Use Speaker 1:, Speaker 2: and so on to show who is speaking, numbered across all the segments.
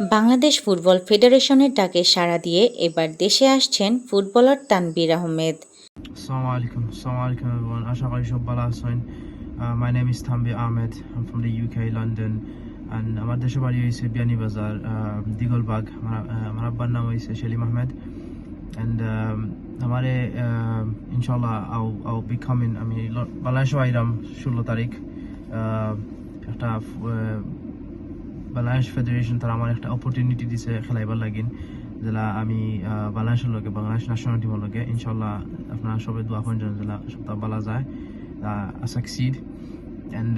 Speaker 1: Bangladesh football ফেডারেশনের ডাকে সাড়া দিয়ে এবার দেশে আসছেন footballer Tanvir Ahmed
Speaker 2: alaikum everyone. Asha kori shob bala asoin. Uh, my name is Thambi Ahmed. I'm from the UK, London. আমার দেশের বাড়ি হয়েছে বিয়ানি বাজার দিগলবাগ আমার আব্বার নাম হয়েছে সেলিম আহমেদ অ্যান্ড আমারে ইনশাল্লাহ আও আও বি কামিং আমি বাংলাদেশ আইরাম ষোলো তারিখ একটা বাংলাদেশ ফেডারেশন তারা আমার একটা অপরচুনিটি দিছে খেলাইবার লাগিন যেটা আমি বাংলাদেশের লগে, বাংলাদেশ ন্যাশনাল টিমের লগে ইনশাল্লাহ আপনারা সবাই দোয়া করেন যেন যেটা সপ্তাহ বালা যায় সাকসিড অ্যান্ড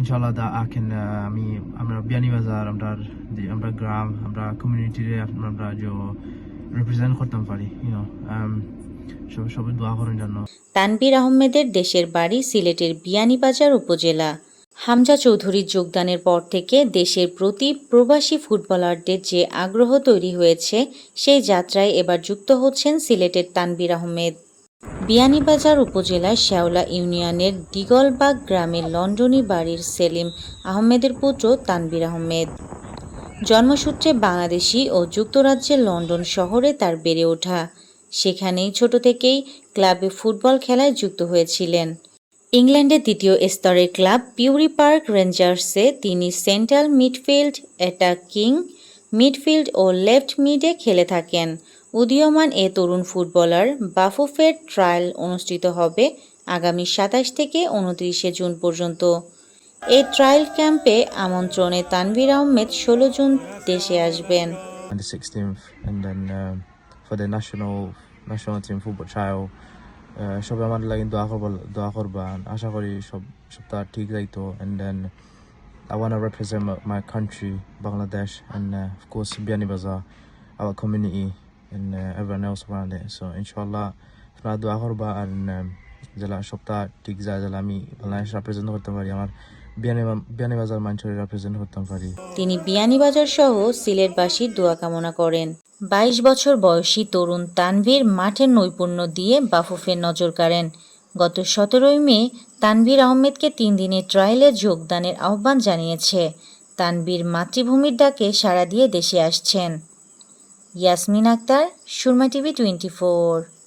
Speaker 2: ইনশাল্লাহ দা আকেন আমি, আমরা বিয়ানীবাজার আমরা যে, আমরা গ্রাম, আমরা কমিউনিটিরে আমরা যে রিপ্রেজেন্ট করতাম পারি ইউনো সবাই সবাই দোয়া করেন জন্য
Speaker 1: তানবীর আহমেদের দেশের বাড়ি সিলেটের বিয়ানীবাজার উপজেলা। হামজা চৌধুরীর যোগদানের পর থেকে দেশের প্রতি প্রবাসী ফুটবলারদের যে আগ্রহ তৈরি হয়েছে, সেই যাত্রায় এবার যুক্ত হচ্ছেন সিলেটের তানবীর আহমেদ। বিয়ানীবাজার উপজেলার শেওলা ইউনিয়নের দিগলবাগ গ্রামের লন্ডনী বাড়ির সেলিম আহমেদের পুত্র তানবীর আহমেদ। জন্মসূত্রে বাংলাদেশি ও যুক্তরাজ্যের লন্ডন শহরে তার বেড়ে ওঠা। সেখানেই ছোট থেকেই ক্লাবে ফুটবল খেলায় যুক্ত হয়েছিলেন। ইংল্যান্ডের দ্বিতীয় স্তরের ক্লাব পিউরি পার্ক রেঞ্জার্সে তিনি সেন্ট্রাল মিডফিল্ড অ্যাটাকিং মিডফিল্ড ও লেফট মিডে খেলে থাকেন। উদীয়মান এ তরুণ ফুটবলার বাফুফের ট্রায়াল অনুষ্ঠিত হবে আগামী সাতাশ থেকে উনত্রিশে জুন পর্যন্ত। এই ট্রায়াল ক্যাম্পে আমন্ত্রণে তানভীর আহমেদ ষোলো জুন দেশে আসবেন।
Speaker 2: On the 16th and then um, for the national national team football trial uh, সবাই আমার লাগে দোয়া করব দোয়া করবা আশা করি সব সবটা ঠিক যাইতো and then I want to represent my, country Bangladesh and uh, of course Biani Bazaar our community and uh, everyone else around it so inshallah আপনারা দোয়া করবা আর um, জেলা সবটা ঠিক যায়, জেলা আমি বাংলাদেশ রিপ্রেজেন্ট করতে পারি, আমার বিয়ানি বিয়ানি বাজার মানুষের রিপ্রেজেন্ট করতে পারি।
Speaker 1: তিনি বিয়ানীবাজার সহ সিলেটবাসীর দোয়া কামনা করেন। বাইশ বছর বয়সী তরুণ তানভীর মাঠের নৈপুণ্য দিয়ে বাফুফের নজর কাড়েন। গত সতেরোই মে তানভীর আহমেদকে তিন দিনের ট্রায়ালে যোগদানের আহ্বান জানিয়েছে। তানভীর মাতৃভূমির ডাকে সাড়া দিয়ে দেশে আসছেন। Yasmin Akter, Surma TV twenty four.